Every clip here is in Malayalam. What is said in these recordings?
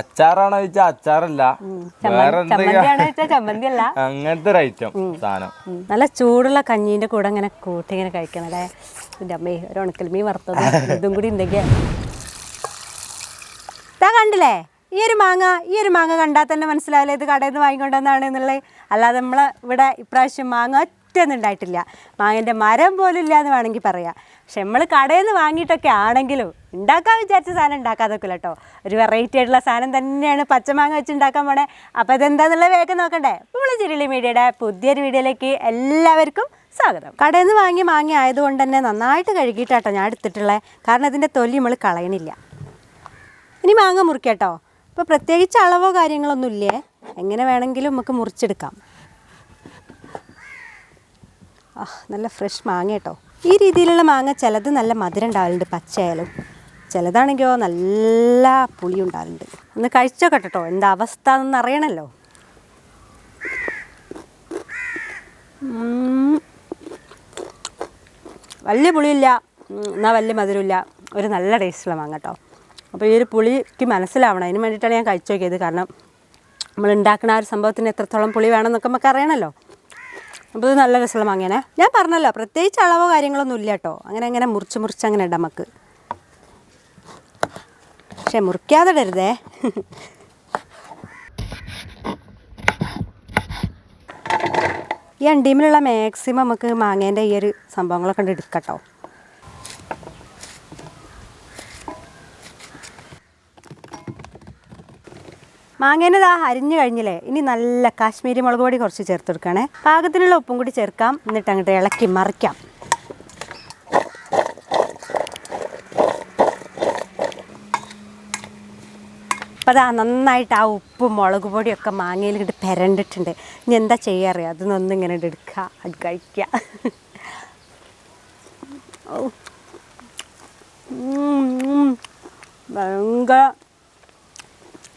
അച്ചാറാണോ ചോദിച്ചാൽ അച്ചാറല്ല. വേറെ എന്തെങ്കിലും അങ്ങനത്തെ ഒരു ഐറ്റം സാധനം. നല്ല ചൂടുള്ള കഞ്ഞീന്റെ കൂടെ ഇങ്ങനെ കൂട്ടി ഇങ്ങനെ കഴിക്കണം അല്ലേ? എന്റെ അമ്മേ ഒരു ഉണക്കൽ മീൻ വറുത്തത്. ഇതും കൂടി ഉണ്ടെങ്കിൽ കണ്ടില്ലേ? ഈ ഒരു മാങ്ങ ഈ ഒരു മാങ്ങ കണ്ടാൽ തന്നെ മനസ്സിലാവില്ല ഇത് കടയിൽ നിന്ന് വാങ്ങിക്കൊണ്ടുവന്നാണ് എന്നുള്ളത് അല്ലാതെ നമ്മൾ ഇവിടെ ഇപ്രാവശ്യം മാങ്ങ ഒറ്റൊന്നും ഉണ്ടായിട്ടില്ല. മാങ്ങന്റെ മരം പോലും ഇല്ല എന്ന് വേണമെങ്കിൽ പറയാം. പക്ഷെ നമ്മൾ കടയിൽ നിന്ന് വാങ്ങിയിട്ടൊക്കെ ആണെങ്കിലും ഉണ്ടാക്കാൻ വിചാരിച്ച സാധനം ഉണ്ടാക്കാതൊക്കെ കേട്ടോ ഒരു വെറൈറ്റി ആയിട്ടുള്ള സാധനം തന്നെയാണ് പച്ചമാങ്ങ വെച്ച് ഉണ്ടാക്കാൻ പോണേ. അപ്പോൾ ഇതെന്താന്നുള്ളത് വേഗം നോക്കണ്ടേ? നമ്മൾ ചിരിളി മീഡിയയുടെ പുതിയൊരു വീഡിയോയിലേക്ക് എല്ലാവർക്കും സ്വാഗതം. കടയിൽ നിന്ന് വാങ്ങി മാങ്ങ ആയതുകൊണ്ട് തന്നെ നന്നായിട്ട് കഴുകിയിട്ടാട്ടോ ഞാൻ എടുത്തിട്ടുള്ളത് കാരണം ഇതിന്റെ തൊലി നമ്മൾ കളയണില്ല. ഇനി മാങ്ങ മുറിക്കട്ടോ. അപ്പോൾ പ്രത്യേകിച്ച് അളവോ കാര്യങ്ങളൊന്നും ഇല്ലേ എങ്ങനെ വേണമെങ്കിലും നമുക്ക് മുറിച്ചെടുക്കാം. ആ നല്ല ഫ്രഷ് മാങ്ങ കേട്ടോ. ഈ രീതിയിലുള്ള മാങ്ങ ചിലത് നല്ല മധുരം ഉണ്ടാവലുണ്ട് പച്ചയായാലും. ചിലതാണെങ്കിലോ നല്ല പുളി ഉണ്ടാവലുണ്ട്. ഒന്ന് കഴിച്ചോ കേട്ടോ എന്താ അവസ്ഥ എന്നൊന്ന് അറിയണമല്ലോ ഉം. വലിയ പുളിയില്ല എന്നാൽ വലിയ മധുരമില്ല. ഒരു നല്ല ടേസ്റ്റുള്ള മാങ്ങ കേട്ടോ. അപ്പോൾ ഈ ഒരു പുളിക്ക് മനസ്സിലാവണം. അതിന് വേണ്ടിയിട്ടാണ് ഞാൻ കഴിച്ചു നോക്കിയത് കാരണം നമ്മൾ ഉണ്ടാക്കുന്ന ആ ഒരു സംഭവത്തിന് എത്രത്തോളം പുളി വേണമെന്നൊക്കെ നമുക്ക് അറിയണമല്ലോ അപ്പോൾ ഇത് നല്ല രസമുള്ള മാങ്ങേനെ ഞാൻ പറഞ്ഞല്ലോ പ്രത്യേകിച്ച് അളവോ കാര്യങ്ങളൊന്നും ഇല്ല കേട്ടോ അങ്ങനെ അങ്ങനെ മുറിച്ച് മുറിച്ച് അങ്ങനെ ഇടാം നമുക്ക്. പക്ഷേ മുറിക്കാതെ ഇടരുതേ. ഈ അണ്ടീമിലുള്ള മാക്സിമം നമുക്ക് മാങ്ങേന്റെ ഈ ഒരു സംഭവങ്ങളൊക്കെ ഉണ്ട് മാങ്ങേനെ ദാ അരിഞ്ഞു കഴിഞ്ഞില്ലേ? ഇനി നല്ല കാശ്മീരി മുളക് പൊടി കുറച്ച് ചേർത്ത് കൊടുക്കണേ പാകത്തിനുള്ള ഉപ്പും കൂടി ചേർക്കാം. എന്നിട്ട് അങ്ങോട്ട് ഇളക്കി മറിക്കാം. അപ്പം അതാ നന്നായിട്ട് ആ ഉപ്പും മുളക് പൊടിയൊക്കെ മാങ്ങയിൽ ഇങ്ങോട്ട് പെരണ്ടിട്ടുണ്ട്. ഇനി എന്താ ചെയ്യാറിയോ? അതൊന്നൊന്നും ഇങ്ങനെ എടുക്കുക അത് കഴിക്കുക. ഭയങ്കര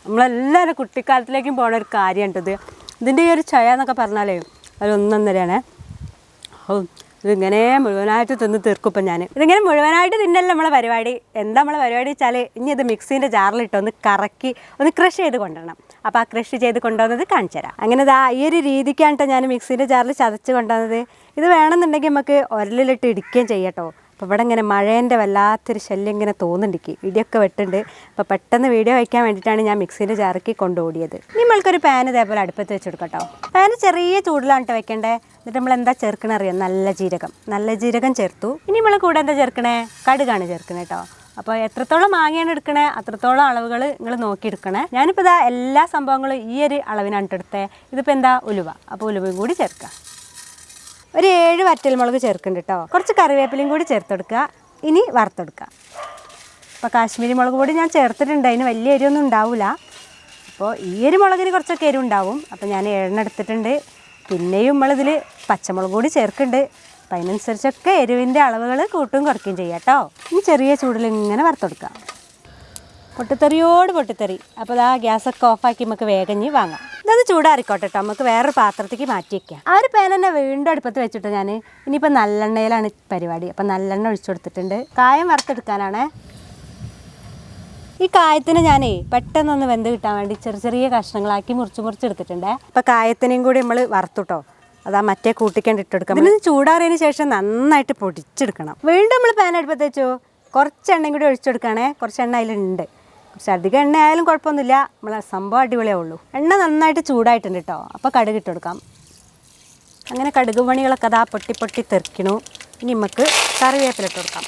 നമ്മളെല്ലാവരും കുട്ടിക്കാലത്തിലേക്കും പോണ ഒരു കാര്യമുണ്ട് ഇത്. ഇതിന്റെ ഈ ഒരു ചയ എന്നൊക്കെ പറഞ്ഞാലേ അത് ഒന്നൊന്നരയാണേ. ഓ ഇതിങ്ങനെ മുഴുവനായിട്ട് തിന്ന് തീർക്കും ഞാൻ ഇതിങ്ങനെ മുഴുവനായിട്ട് തിന്നല്ല നമ്മളെ പരിപാടി? എന്താ നമ്മളെ പരിപാടി വെച്ചാൽ ഇനി ഇത് മിക്സീന്റെ ജാറിലിട്ട് ഒന്ന് കറക്കി ഒന്ന് ക്രഷ് ചെയ്ത് കൊണ്ടുവരണം. അപ്പോൾ ആ ക്രഷ് ചെയ്ത് കൊണ്ടുവന്നത് കാണിച്ചു തരാം. അങ്ങനെ ദാ ഈ ഒരു രീതിക്കാണ് ഞാൻ മിക്സീന്റെ ജാറിൽ ചതച്ച് കൊണ്ടുവന്നത്. ഇത് വേണമെന്നുണ്ടെങ്കിൽ നമുക്ക് ഉരലിലിട്ട് ഇടിക്കുകയും ചെയ്യട്ടോ അപ്പോൾ ഇവിടെ ഇങ്ങനെ മഴേന്റെ വല്ലാത്തൊരു ശല്യം ഇങ്ങനെ തോന്നുന്നുണ്ട് ഇടിയൊക്കെ വെട്ടുണ്ട്. അപ്പോൾ പെട്ടെന്ന് വീഡിയോ വയ്ക്കാൻ വേണ്ടിയിട്ടാണ് ഞാൻ മിക്സിയിൽ ജാറക്കി കൊണ്ടോടിയത്. നമ്മൾക്കൊരു പാൻ ഇതേപോലെ അടുപ്പത്ത് വെച്ച് കൊടുക്കട്ടോ പാൻ ചെറിയ ചൂടിലാണ് വെക്കണ്ടേ. എന്നിട്ട് നമ്മൾ എന്താ ചേർക്കണേ അറിയാം? നല്ല ജീരകം. നല്ല ജീരകം ചേർത്തു. ഇനി നമ്മൾ കൂടെ എന്താ ചേർക്കണേ? കടുകാണ് ചേർക്കണേ കേട്ടോ അപ്പോൾ എത്രത്തോളം മാങ്ങയാണ് എടുക്കണേ? അത്രത്തോളം അളവുകൾ നിങ്ങൾ നോക്കിയെടുക്കണേ ഞാനിപ്പോൾ ഇതാ എല്ലാ സംഭവങ്ങളും ഈ ഒരു അളവിനാണ് എടുത്തത് ഇതിപ്പോൾ എന്താ ഉലുവ. അപ്പോൾ ഉലുവയും കൂടി ചേർക്കുക ഒരു ഏഴ് വറ്റൽമുളക് ചേർക്കുന്നുണ്ട് കേട്ടോ കുറച്ച് കറിവേപ്പിലയും കൂടി ചേർത്തെടുക്കുക. ഇനി വറുത്തെടുക്കുക. അപ്പോൾ കാശ്മീരി മുളക് പൊടി ഞാൻ ചേർത്തിട്ടുണ്ട്. അതിന് വലിയ എരിവൊന്നും ഉണ്ടാവില്ല അപ്പോൾ ഈ ഒരു മുളകിന് കുറച്ചൊക്കെ എരിവ് ഉണ്ടാവും. അപ്പോൾ ഞാൻ ഏഴെണ്ണം എടുത്തിട്ടുണ്ട്. പിന്നെയും നമ്മളിതിൽ പച്ചമുളക് കൂടി ചേർക്കുന്നുണ്ട്. അപ്പം അതിനനുസരിച്ചൊക്കെ എരിവിന്റെ അളവുകൾ കൂട്ടും കുറയ്ക്കുകയും ചെയ്യാം കേട്ടോ ഇനി ചെറിയ ചൂടിൽ ഇങ്ങനെ വറുത്തെടുക്കാം പൊട്ടിത്തെറിയോട് പൊട്ടിത്തെറി. അപ്പോൾ ആ ഗ്യാസൊക്കെ ഓഫാക്കി നമുക്ക് വേഗം വാങ്ങാം. ഇതൊന്ന് ചൂടാറിക്കോട്ടെ കേട്ടോ നമുക്ക് വേറൊരു പാത്രത്തേക്ക് മാറ്റി വയ്ക്കാം ആ ഒരു പേന തന്നെ വീണ്ടും അടുപ്പത്ത് വെച്ചിട്ട് ഞാൻ ഇനിയിപ്പോൾ നല്ലെണ്ണയിലാണ് പരിപാടി. അപ്പം നല്ലെണ്ണ ഒഴിച്ചു കൊടുത്തിട്ടുണ്ട്. കായം വറുത്തെടുക്കാനാണ്. ഈ കായത്തിന് ഞാനേ പെട്ടെന്നൊന്ന് വെന്ത് കിട്ടാൻ വേണ്ടി ചെറിയ ചെറിയ കഷ്ണങ്ങളാക്കി മുറിച്ച് മുറിച്ചെടുത്തിട്ടുണ്ടേ. അപ്പോൾ കായത്തിനെയും കൂടി നമ്മൾ വറുത്തുട്ടോ. അതാ മറ്റേ കൂട്ടിക്കണ്ട് ഇട്ടെടുക്കാം. ഇതിന് ചൂടാറിയതിന് ശേഷം നന്നായിട്ട് പൊടിച്ചെടുക്കണം. വീണ്ടും നമ്മൾ പാൻ അടുപ്പത്ത് വെച്ചു. കുറച്ച് എണ്ണയും കൂടി ഒഴിച്ചെടുക്കുകയാണേ കുറച്ച് എണ്ണ അതിലുണ്ട്. അധികം എണ്ണ ആയാലും കുഴപ്പമൊന്നുമില്ല. നമ്മളെ സംഭവം അടിപൊളിയേ ഉള്ളൂ. എണ്ണ നന്നായിട്ട് ചൂടായിട്ടുണ്ട് കേട്ടോ അപ്പോൾ കടുക് ഇട്ട് കൊടുക്കാം. അങ്ങനെ കടുക് പണികളൊക്കെ അതാ പൊട്ടി പൊട്ടി തെറിക്കണു. ഇനി നമുക്ക് കറിവേപ്പില ഇട്ട് കൊടുക്കാം.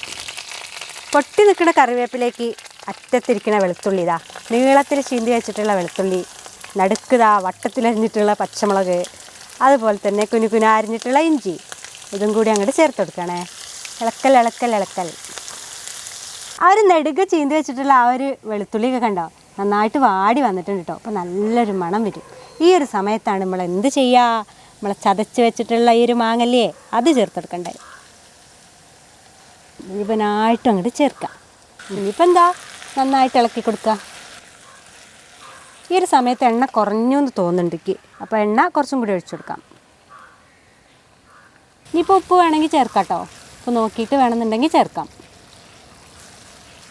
പൊട്ടി നിൽക്കുന്ന കറിവേപ്പിലേക്ക് അറ്റത്തിരിക്കുന്ന വെളുത്തുള്ളി ഇതാ നീളത്തിൽ ചീന്തി വെച്ചിട്ടുള്ള വെളുത്തുള്ളി. നടുക്കുതാ വട്ടത്തിലരിഞ്ഞിട്ടുള്ള പച്ചമുളക്. അതുപോലെ തന്നെ കുനു കുന അരിഞ്ഞിട്ടുള്ള ഇഞ്ചി. ഇതും കൂടി അങ്ങോട്ട് ചേർത്ത് കൊടുക്കണേ. ഇളക്കൽ ഇളക്കൽ ഇളക്കൽ. ആ ഒരു നെടുക ചീന്തി വെച്ചിട്ടുള്ള ആ ഒരു വെളുത്തുള്ളിയൊക്കെ കണ്ടോ? നന്നായിട്ട് വാടി വന്നിട്ടുണ്ട് കേട്ടോ അപ്പോൾ നല്ലൊരു മണം വരും. ഈ ഒരു സമയത്താണ് നമ്മൾ എന്ത് ചെയ്യുക നമ്മൾ ചതച്ച് വെച്ചിട്ടുള്ള ഈ ഒരു മാങ്ങല്ലേ? അത് ചേർത്തെടുക്കണ്ടേ. മുഴുവനായിട്ടും അങ്ങോട്ട് ചേർക്കാം. ഇനിയിപ്പോൾ എന്താ? നന്നായിട്ട് ഇളക്കി കൊടുക്കുക ഈ ഒരു സമയത്ത് എണ്ണ കുറഞ്ഞു എന്ന് തോന്നുന്നുണ്ട് എനിക്ക്. അപ്പോൾ എണ്ണ കുറച്ചും കൂടി ഒഴിച്ചു കൊടുക്കാം. ഇനിയിപ്പോൾ ഉപ്പ് വേണമെങ്കിൽ ചേർക്കാം കേട്ടോ അപ്പോൾ നോക്കിയിട്ട് വേണമെന്നുണ്ടെങ്കിൽ ചേർക്കാം.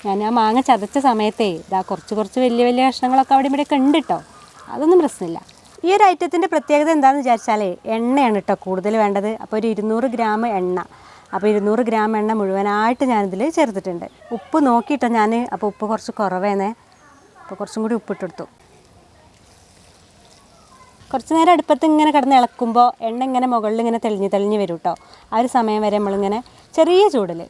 ഞാൻ ആ മാങ്ങ ചതച്ച സമയത്തേ ഇതാ കുറച്ച് കുറച്ച് വലിയ വലിയ കഷ്ണങ്ങളൊക്കെ അവിടെ ഇവിടെയൊക്കെ ഉണ്ട് കേട്ടോ അതൊന്നും പ്രശ്നമില്ല. ഈ ഒരു ഐറ്റത്തിന്റെ പ്രത്യേകത എന്താണെന്ന് വിചാരിച്ചാലേ എണ്ണയാണ് കേട്ടോ കൂടുതൽ വേണ്ടത്. അപ്പോൾ ഒരു ഇരുന്നൂറ് ഗ്രാം എണ്ണ. അപ്പോൾ ഇരുന്നൂറ് ഗ്രാം എണ്ണ മുഴുവനായിട്ട് ഞാനിതിൽ ചേർത്തിട്ടുണ്ട്. ഉപ്പ് നോക്കിയിട്ടോ ഞാൻ. അപ്പോൾ ഉപ്പ് കുറച്ച് കുറവേന്നേ. അപ്പോൾ കുറച്ചും കൂടി ഉപ്പിട്ടെടുത്തു കുറച്ച് നേരം അടുപ്പത്ത് ഇങ്ങനെ കിടന്ന് ഇളക്കുമ്പോൾ എണ്ണ ഇങ്ങനെ മുകളിൽ ഇങ്ങനെ തെളിഞ്ഞ് തെളിഞ്ഞ് വരും കേട്ടോ ആ ഒരു സമയം വരെ നമ്മളിങ്ങനെ ചെറിയ ചൂടിൽ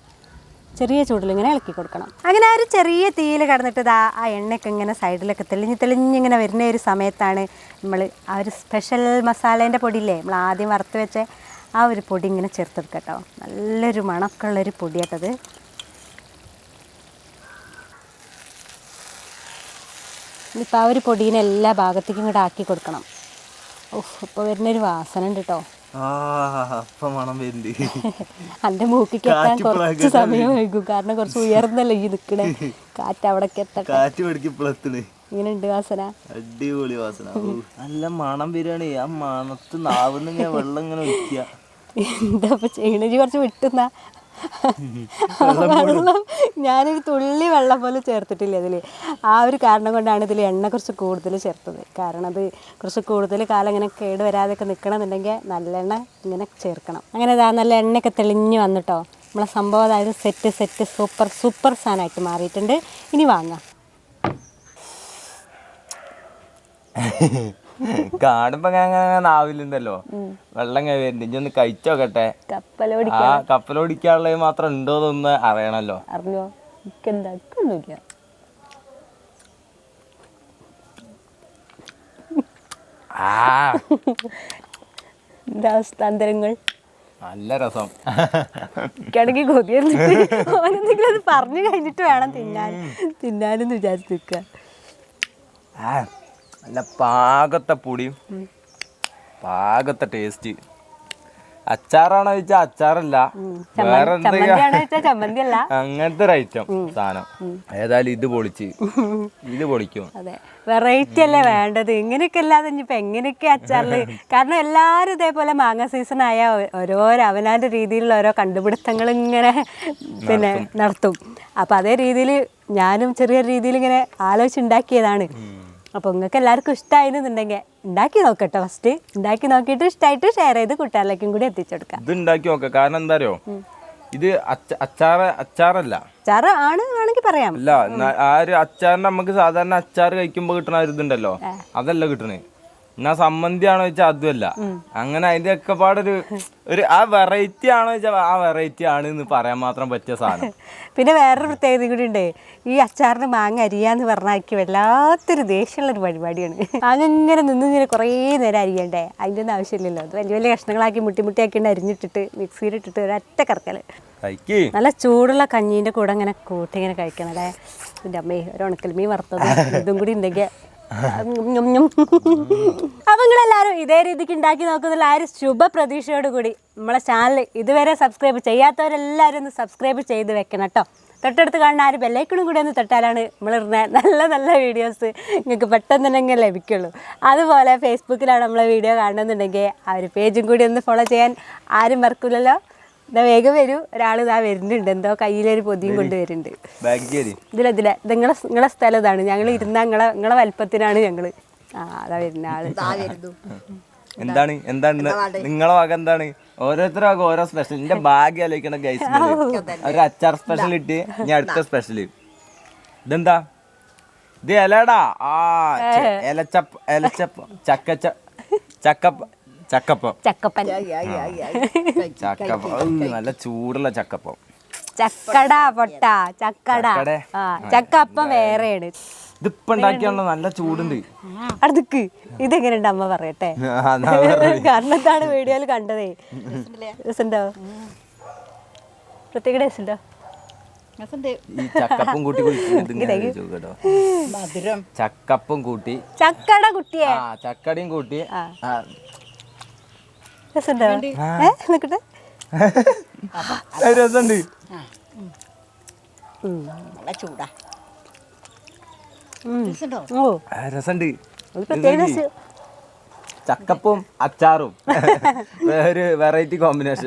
ചെറിയ ചൂടിൽ ഇങ്ങനെ ഇളക്കി കൊടുക്കണം. അങ്ങനെ ആ ഒരു ചെറിയ തീയിൽ കടന്നിട്ട് ഇതാ ആ എണ്ണയൊക്കെ ഇങ്ങനെ സൈഡിലൊക്കെ തെളിഞ്ഞ് തെളിഞ്ഞിങ്ങനെ വരുന്ന ഒരു സമയത്താണ് നമ്മൾ ആ ഒരു സ്പെഷ്യൽ മസാലേന്റെ പൊടിയില്ലേ നമ്മൾ ആദ്യം വറുത്ത് വെച്ച ആ ഒരു പൊടി ഇങ്ങനെ ചേർത്തെടുക്കുക കേട്ടോ. നല്ലൊരു മണമൊക്കെയുള്ളൊരു പൊടിയാട്ടത് ഇനിയിപ്പോൾ ആ ഒരു പൊടീനെ എല്ലാ ഭാഗത്തേക്കും ഇങ്ങോട്ട് ആക്കി കൊടുക്കണം. ഓഹ് ഇപ്പോൾ വരുന്നൊരു വാസന ഉണ്ട് കേട്ടോ. എന്റെ മൂക്കിക്ക് എത്താൻ കുറച്ച് സമയം വൈകും. കാരണം കുറച്ച് ഉയർന്നല്ലേ ഈ നിക്കണേ. കാറ്റ് എത്തട്ടെ. കാറ്റ് പിടിക്കപ്പോഴത്തിന് ഇങ്ങനെ ഉണ്ട് വാസന. അടിപൊളി വാസന. നല്ല മണം ബിരിയാണി ആ മണത്ത് നാവുന്ന വെള്ളം ഇങ്ങനെ ഒഴിക്കുക എന്താ ചെയ്യണേ? കുറച്ച് വിട്ടുന്ന. വെള്ളം ഞാനൊരു തുള്ളി വെള്ളം പോലും ചേർത്തിട്ടില്ല ഇതിൽ ആ ഒരു കാരണം കൊണ്ടാണ് ഇതിൽ എണ്ണ കുറച്ച് കൂടുതൽ ചേർത്തത്. കാരണം അത് കുറച്ച് കൂടുതൽ കാലം ഇങ്ങനെ കേട് വരാതെയൊക്കെ നിൽക്കണമെന്നുണ്ടെങ്കിൽ നല്ലെണ്ണ ഇങ്ങനെ ചേർക്കണം. അങ്ങനെ ഇതാ നല്ല എണ്ണയൊക്കെ തെളിഞ്ഞ് വന്നിട്ടോ. നമ്മളെ സംഭവം അതായത് സെറ്റ് സെറ്റ് സൂപ്പർ സൂപ്പർ സാധനമായിട്ട് മാറിയിട്ടുണ്ട്. ഇനി വാങ്ങാം. കാണുമ്പോ അങ്ങനെ നാവിലുണ്ടല്ലോ. വെള്ളം വരുന്നുണ്ട് ഇനി ഒന്ന് കഴിച്ചോക്കട്ടെ. ആ കപ്പലോടിക്കാനുള്ളത് മാത്രം ഉണ്ടോ എന്നൊന്ന് അറിയണല്ലോ. അറിഞ്ഞോ? എനിക്കെന്താ ആ. എന്താ അവസ്ഥാന്തരങ്ങൾ നല്ല രസം. കിടക്കി കൊതി വന്നിട്ട് ഓനെന്തെങ്കിലും അത് പറഞ്ഞു കഴിഞ്ഞിട്ട് വേണം തിന്നാൻ. തിന്നാനെന്ന് വിചാരിച്ചു നിൽക്കുക നല്ല പാകത്തെ പൊടിയും പാകത്തെ ടേസ്റ്റ് അച്ചാറാണോ ചോദിച്ചാൽ അച്ചാറല്ല. വേറെ എന്തെങ്കിലും അങ്ങനത്തെ ഒരു ഐറ്റം സാധനം. ഏതായാലും ഇത് പൊളിച്ച്. ഇത് പൊളിക്കും. വെറൈറ്റി അല്ലേ വേണ്ടത്? ഇങ്ങനെയൊക്കെ അല്ലാതെ ഇനിയിപ്പോൾ എങ്ങനെയൊക്കെ അച്ചാറിൽ കാരണം എല്ലാവരും ഇതേപോലെ മാങ്ങ സീസൺ ആയ ഓരോ അവനാന്റെ രീതിയിലുള്ള ഓരോ കണ്ടുപിടുത്തങ്ങൾ ഇങ്ങനെ പിന്നെ നടത്തും. അപ്പോൾ അതേ രീതിയിൽ ഞാനും ചെറിയ രീതിയിൽ ഇങ്ങനെ ആലോചിച്ചുണ്ടാക്കിയതാണ് അപ്പോൾ നിങ്ങൾക്ക് എല്ലാവർക്കും ഇഷ്ടമായിരുന്നുണ്ടെങ്കിൽ ഉണ്ടാക്കി നോക്കട്ടെ ഫസ്റ്റ് ഉണ്ടാക്കി നോക്കിയിട്ട് ഇഷ്ടമായിട്ട് ഷെയർ ചെയ്ത് കൂട്ടുകാരിലേക്കും കൂടി എത്തിച്ചെടുക്കാം ഇത് ഉണ്ടാക്കി നോക്കാം. കാരണം എന്താ അറിയോ ഇത് അച്ച- അച്ചാറ് അച്ചാറല്ല. അച്ചാറ് ആണ് ആണെങ്കിൽ പറയാം. അല്ല ആ ഒരു അച്ചാറിന് നമുക്ക് സാധാരണ അച്ചാർ കഴിക്കുമ്പോൾ കിട്ടണ ഒരു ഇതുണ്ടല്ലോ. അതല്ല കിട്ടണേ. എന്നാ സംബന്ധിയാണോ വെച്ചാൽ അതുമല്ല. അങ്ങനെ അതിന്റെ ഒക്കെ പാടൊരു ഒരു ആ വെറൈറ്റി ആണോ വെച്ചാൽ ആ വെറൈറ്റി ആണ് എന്ന് പറയാൻ മാത്രം പറ്റിയ സാധനം. പിന്നെ വേറൊരു പ്രത്യേകത കൂടി ഉണ്ട്. ഈ അച്ചാറിന് മാങ്ങ അരിയാന്ന് പറഞ്ഞാൽ വല്ലാത്തൊരു വല്ലാത്തൊരു ദേഷ്യമുള്ളൊരു പരിപാടിയാണ്. മാങ്ങ ഇങ്ങനെ നിന്ന് ഇങ്ങനെ കുറേ നേരം അരിയണ്ടേ? അതിന്റെ ഒന്നും ആവശ്യമില്ലല്ലോ. അത് വലിയ വലിയ കഷ്ണങ്ങളാക്കി മുട്ടി അരിഞ്ഞിട്ടിട്ട് അരിഞ്ഞിട്ടിട്ട് മിക്സിയിലിട്ടിട്ട് ഒരൊറ്റ കറക്കൽ നല്ല ചൂടുള്ള കഞ്ഞീന്റെ കൂടെ ഇങ്ങനെ കൂട്ടി ഇങ്ങനെ കഴിക്കണം അല്ലേ? എന്റെ അമ്മേ ഒരു ഉണക്കൽ മീൻ വറുത്തത് ഇതും കൂടി ഉണ്ടെങ്കിൽ അപ്പം ഇതേ രീതിക്ക് ഉണ്ടാക്കി നോക്കുന്നില്ല ആ ഒരു ശുഭ പ്രതീക്ഷയോട് കൂടി നമ്മളെ ചാനൽ ഇതുവരെ സബ്സ്ക്രൈബ് ചെയ്യാത്തവരെല്ലാവരും ഒന്ന് സബ്സ്ക്രൈബ് ചെയ്ത് വെക്കണം കേട്ടോ തൊട്ടടുത്ത് കാണുന്ന ആ ഒരു ബെല്ലൈക്കണും കൂടി ഒന്ന് തൊട്ടാലാണ് നമ്മളിടുന്ന നല്ല നല്ല വീഡിയോസ് നിങ്ങൾക്ക് പെട്ടെന്ന് തന്നെ ലഭിക്കുള്ളൂ. അതുപോലെ ഫേസ്ബുക്കിലാണ് നമ്മളെ വീഡിയോ കാണുന്നുണ്ടെങ്കിൽ ആ ഒരു പേജും കൂടി ഒന്ന് ഫോളോ ചെയ്യാൻ ആരും മറക്കില്ലല്ലോ വേഗം വരൂ. ഒരാൾ ഇതാ വരുന്നുണ്ട്. എന്തോ കയ്യിലൊരു പൊതിയും കൊണ്ടുവരുന്നുണ്ട്. ഇതിലെ ഇതിലെ ഇത് നിങ്ങളെ നിങ്ങളെ സ്ഥലം ഇതാണ്. ഞങ്ങൾ ഇരുന്ന നിങ്ങളെ നിങ്ങളെ വലിപ്പത്തിനാണ് ഞങ്ങൾ. ആ അതാ വരുന്ന ആൾ. എന്താണ്? എന്താണ് നിങ്ങളെ വക എന്താണ്? ഓരോരുത്തരും ഓരോ സ്പെഷ്യൽ എന്റെ ഭാഗ്യം ആലോചിക്കണം ഗൈസ് ഒരു അച്ചാർ സ്പെഷ്യൽ ഇട്ട് ഞാൻ അടുത്ത സ്പെഷ്യൽ ഇതെന്താ? ഇത് ഇലടാ. ആ ഇലച്ചപ്പ് ഇലച്ചപ്പ് ഇലച്ചപ്പ ചക്കച്ച ചക്കപ്പ ചക്കപ്പം. ചക്കപ്പൻ. ചക്കപ്പം. ഔ, നല്ല ചൂടുള്ള ചക്കപ്പം. ചക്കട പൊട്ട ചക്കട. ചക്കട. ആ ചക്കപ്പം വേറെയാണ്. ഇതിപ്പോ ഉണ്ടാക്കിയാണല്ലോ നല്ല ചൂടുണ്ട്. അടുക്ക് ഇതെങ്ങനെയുണ്ട് അമ്മ പറയട്ടെ? കാരണത്താണ് വീഡിയോയിൽ കണ്ടതേ. രസമുണ്ടോ? പ്രത്യേക ഉണ്ടോ ഈ ചക്കപ്പം കൂട്ടി ഇതിങ്ങനെ കഴിച്ചു കേട്ടോ. മധുരം. ചക്കപ്പം കൂട്ടി. ചക്കട കുട്ടിയെ. ആ ചക്കടിയും കൂട്ടി. ആ. രസമുണ്ടോ? ഏ? രസമുണ്ട്. ചൂടാ. ഓ. രസമുണ്ട്. ചക്കപ്പും അച്ചാറും. ഒരു വെറൈറ്റി കോമ്പിനേഷൻ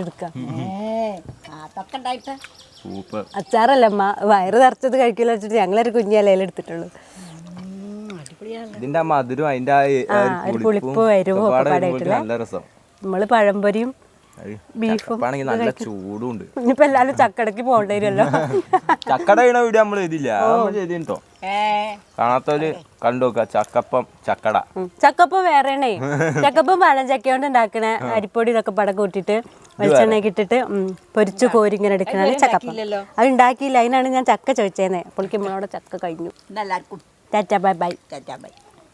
എടുക്കാം. സൂപ്പർ. അച്ചാറല്ല അമ്മ വയറ് നിറച്ചത് കഴിക്കില്ല വെച്ചിട്ട് ഞങ്ങളൊരു കുഞ്ഞിലയിൽ എടുത്തിട്ടുള്ളൂ. ഇതിന്റെ മധുരം അതിന്റെ പുളിപ്പും നല്ല രസം. നമ്മൾ പഴംപൊരിയും ബീഫും നല്ല ചൂടും ഉണ്ട് എല്ലാരും ചക്കടക്ക് പോകേണ്ടി വരുമല്ലോ ചക്കട ചെയ്യണ വീഡിയോ നമ്മൾ ചെയ്തില്ല. ചെയ്തിട്ടോ ഏ കാണാത്തവര് കണ്ടു നോക്ക ചക്കപ്പം ചക്കട. ചക്കപ്പം വേറെയാണേ. ചക്കപ്പം പഴഞ്ചക്ക കൊണ്ട് ഉണ്ടാക്കണ അരിപ്പൊടി ഇതൊക്കെ പടം കൂട്ടിട്ട് വെളിച്ചെണ്ണയൊക്കെ ഇട്ടിട്ട് പൊരിച്ചു കോരി ഇങ്ങനെ എടുക്കണതാണ് ചക്കപ്പം. അത് ഉണ്ടാക്കിയില്ല. അതിനാണ് ഞാൻ ചക്ക ചോദിച്ചേന്നെ. പുള്ളിക്ക് നമ്മളവിടെ ചക്ക കഴിഞ്ഞു. 大家拜拜大家拜。